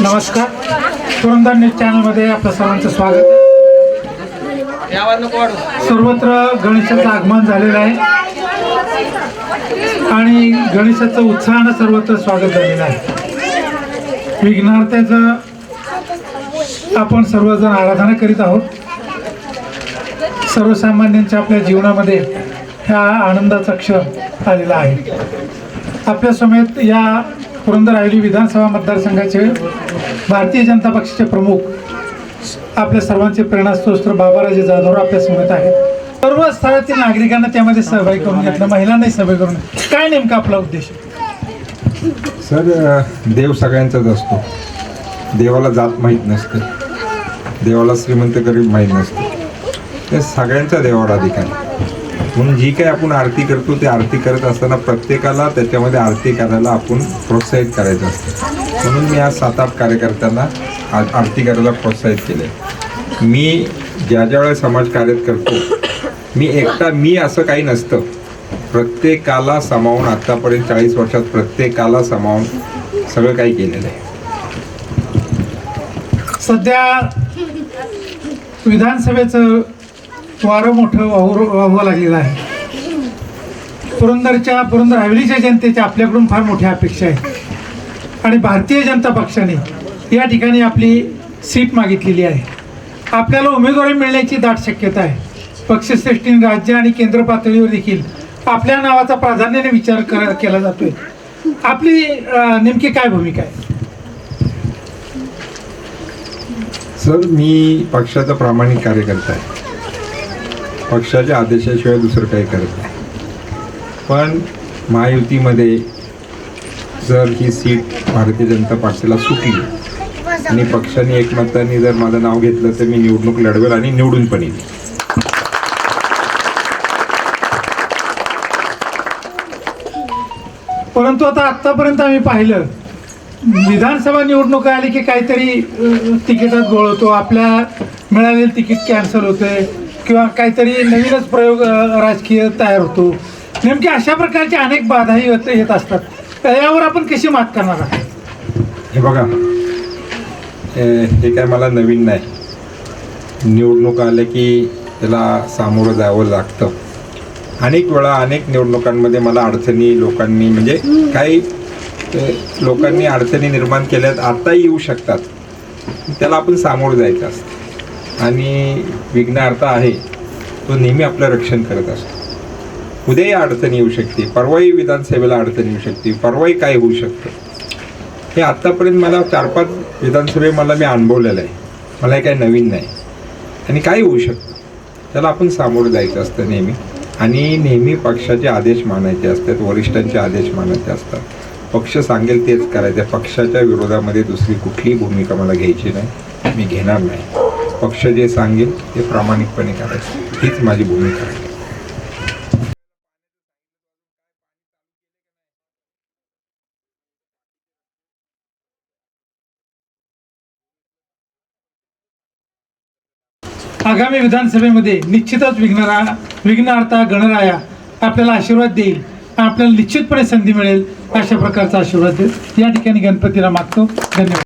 नमस्कार. पुरंदर न्यूज चॅनलमध्ये आपलं सर्वांचं स्वागत सर्वत्र गणेशाचं आगमन झालेलं आहे. आणि गणेशाचं उत्साहानं सर्वत्र स्वागत झालेलं आहे. विघ्नार्थ्याचं आपण सर्वजण आराधना करीत आहोत. सर्वसामान्यांच्या आपल्या जीवनामध्ये ह्या आनंदाचा क्षण आलेला आहे. आपल्या समेत या पुरंदर आयोली विधानसभा मतदारसंघाचे भारतीय जनता पक्षाचे प्रमुख आपल्या सर्वांचे प्रेरणास्त्रोत्र बाबाराजे जाधव आपल्या समेत आहेत. सर्व स्तरातील नागरिकांना त्यामध्ये सहभागी करून घेतलं महिलांनाही सहभागी करून काय नेमका आपला उद्देश? सर देव सगळ्यांचाच असतो. देवाला जात माहीत नसते. देवाला श्रीमंत गरीब माहीत नसते. ते सगळ्यांचा देवावर अधिकार म्हणून जी काही आपण आरती करतो ते आरती करत असताना प्रत्येकाला त्याच्यामध्ये आरती करायला आपण प्रोत्साहित करायचं असतं. म्हणून मी आज सात आठ कार्यकर्त्यांना आरती करायला प्रोत्साहित केले मी ज्या ज्या वेळेस समाजकार्यात करतो मी एकटा मी असं काही नसतं. प्रत्येकाला सामावून आत्तापर्यंत चाळीस वर्षात प्रत्येकाला सामावून सगळं काही केलेलं आहे. सध्या विधानसभेचं वारं मोठं वाहू वाहू लागलेलं आहे. पुरंदरच्या पुरंदर हवेलीच्या जनतेच्या आपल्याकडून फार मोठ्या अपेक्षा आहेत आणि भारतीय जनता पक्षाने या ठिकाणी आपली सीट मागितलेली आहे. आपल्याला उमेदवारी मिळण्याची दाट शक्यता आहे. पक्षश्रेष्ठीने राज्य आणि केंद्र पातळीवर देखील आपल्या नावाचा प्राधान्याने विचार कर केला जातोय. आपली नेमकी काय भूमिका आहे? सर मी पक्षाचा प्रामाणिक कार्यकर्ता आहे. पक्षाच्या आदेशाशिवाय दुसरं काही करत नाही. पण महायुतीमध्ये जर ही सीट भारतीय जनता पार्टीला सुटली आणि पक्षाने एकमताने जर माझं नाव घेतलं तर मी निवडणूक लढवेल आणि निवडून पण येईल. परंतु आता आतापर्यंत आम्ही पाहिलं विधानसभा निवडणूक आली की काहीतरी तिकिटात गोळ होतो आपल्या मिळालेलं तिकीट कॅन्सल होते किंवा काहीतरी नवीनच प्रयोग राजकीय तयार होतो. नेमकी अशा प्रकारच्या अनेक बाधाही येत येत असतात. यावर आपण कशी मात करणार आहात? हे बघा हे हे काय मला नवीन नाही. निवडणूक आल्या की त्याला सामोरं जावं लागतं. अनेक वेळा अनेक निवडणुकांमध्ये मला अडचणी लोकांनी म्हणजे काही लोकांनी अडचणी निर्माण केल्यात आत्ताही येऊ शकतात. त्याला आपण सामोरं जायचं असतं. आणि विघ्नार्थ आहे तो नेहमी आपलं रक्षण करत असतो. उद्याही अडचणी येऊ शकते परवाही विधानसभेला अडचण येऊ शकते परवाही काय होऊ शकतं. हे आत्तापर्यंत मला चार पाच विधानसभे मला मी अनुभवलेलं आहे. मला हे काही नवीन नाही. आणि काय होऊ शकतं. त्याला आपण सामोरं जायचं असतं नेहमी. आणि नेहमी पक्षाचे आदेश मानायचे असतात वरिष्ठांचे आदेश मानायचे असतात. पक्ष सांगेल तेच करायचं. पक्षाच्या विरोधामध्ये दुसरी कुठलीही भूमिका मला घ्यायची नाही. मी घेणार नाही. पक्ष जे सांगेल ते प्रामाणिकपणे करायचं. हीच माझी भूमिका आहे. आगामी विधानसभेमध्ये निश्चितच विघ्नरा विघ्नार्था गणराया आपल्याला आशीर्वाद देईल. आपल्याला निश्चितपणे संधी मिळेल. अशा प्रकारचा आशीर्वाद देईल या ठिकाणी गणपतीला मागतो. धन्यवाद.